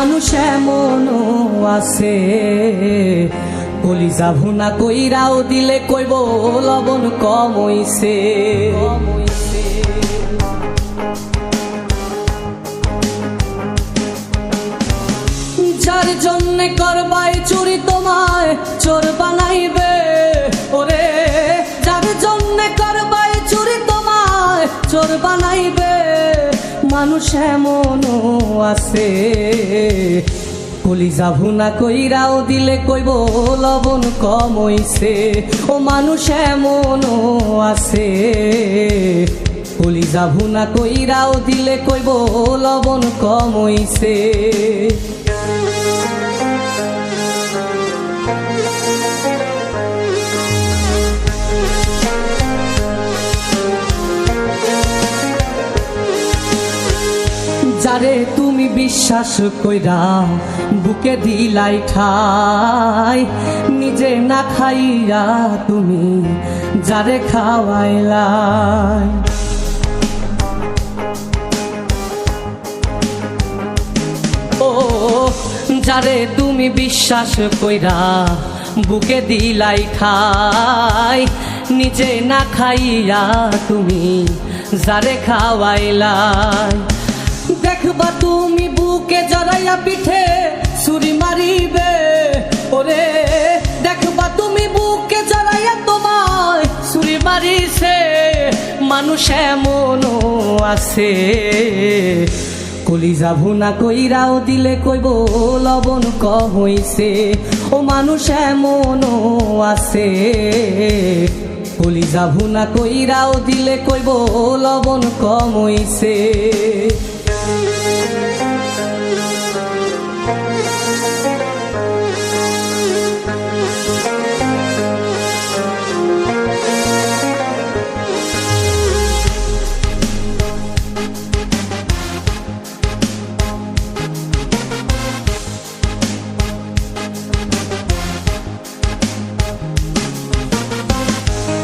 মানুষ এমনও আছে। কলিজা ভুনা কইরাও দিলে কইব, লবণ কম হইছে। যার জন্যে করবাই চুরি তোমায়, চোর বানাইবে ওরে। যার জন্যে করবাই চুরি তোমায়, চোর বানাইবে মানুষ এমনও আছে। কলিজা ভুনা কইরাও দিলে কইব, লবণ কমইছে। ও মানুষ এমনও আছে। কলিজা না কইরাও দিলে কইব, লবণ কম তুমি বিশ্বাস কইরা বুকে দিলাই ঠাই, নিজে না খাইয়া তুমি যারে খাওয়াইলাই। ও, যারে তুমি বিশ্বাস কইরা বুকে দিলাই খাই নিজে না খাইয়া তুমি যারে খাওয়াইলাই। দেখবা তুমি বুকে জড়াইয়া পিঠে ছুরি মারিবে। ওরে, দেখবা তুমি বুকে জড়াইয়া তোমায় ছুরি মারিছে। মানুষ এমনও আছে। কলিজা ভুনা কইরাও দিলে কইব, লবণ ক হইছে। ও মানুষ এমনও আছে। কলিজা ভুনা কইরাও দিলে কইব, লবণ কম হইছে।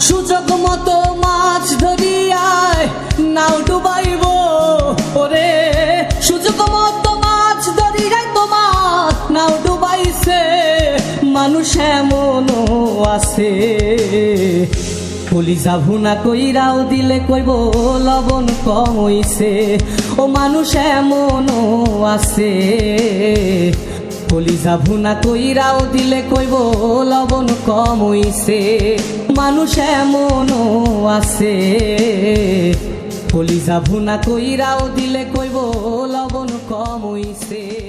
সুযোগ মতো মাছ ধরিয়ায় নাও ডুবাইব। ওরে, সুযোগ মতো মাছ ধরিয়ায় তোমার নাও ডুবাইছে। মানুষ এমনও আছে। কলিজা ভুনা কইরাও দিলে কইব, লবণ কম হইছে। ও মানুষ এমনও আছে। কলিজা ভুনা তৈরাও দিলে কইব, লবণ কম হইছে। মানুষ এমনও আছে। কলিজা ভুনা তৈরাও দিলে কইব, লবণ কম হইছে।